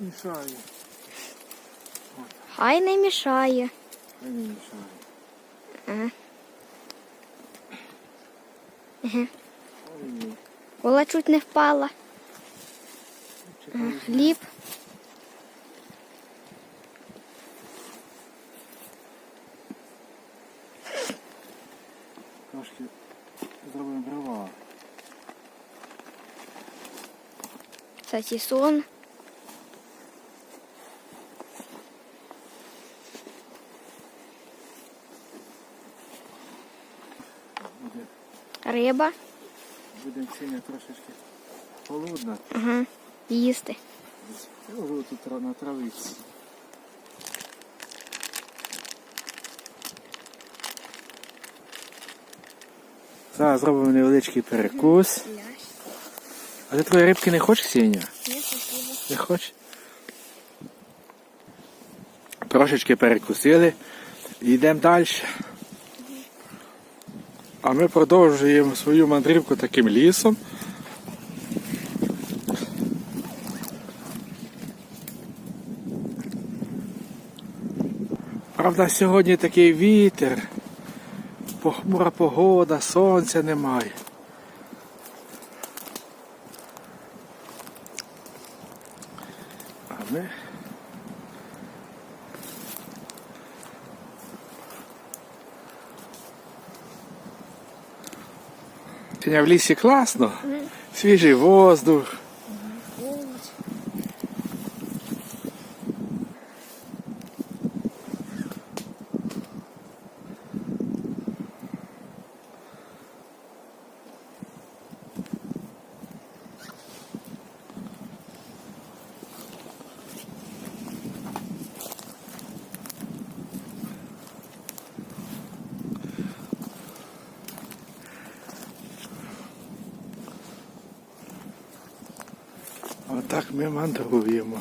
Мішає. Хай не мішає. Хай не мішає. Ага. Кола чуть не впала. Хліб. Трошки зробимо дрова. Сатісон. Риба. буде сіня трошечки холодна. Ага. Їсти. Я тут на травиці. Зараз зробимо невеличкий перекус. А ти твої рибки не хочеш, Сеня? Не хочеш? Трошечки перекусили. Йдемо далі. А ми продовжуємо свою мандрівку таким лісом. Правда, сьогодні такий вітер, похмура погода, сонця немає. А. Сьогодні в лісі класно, свіжий воздух. Отак ми мандруємо.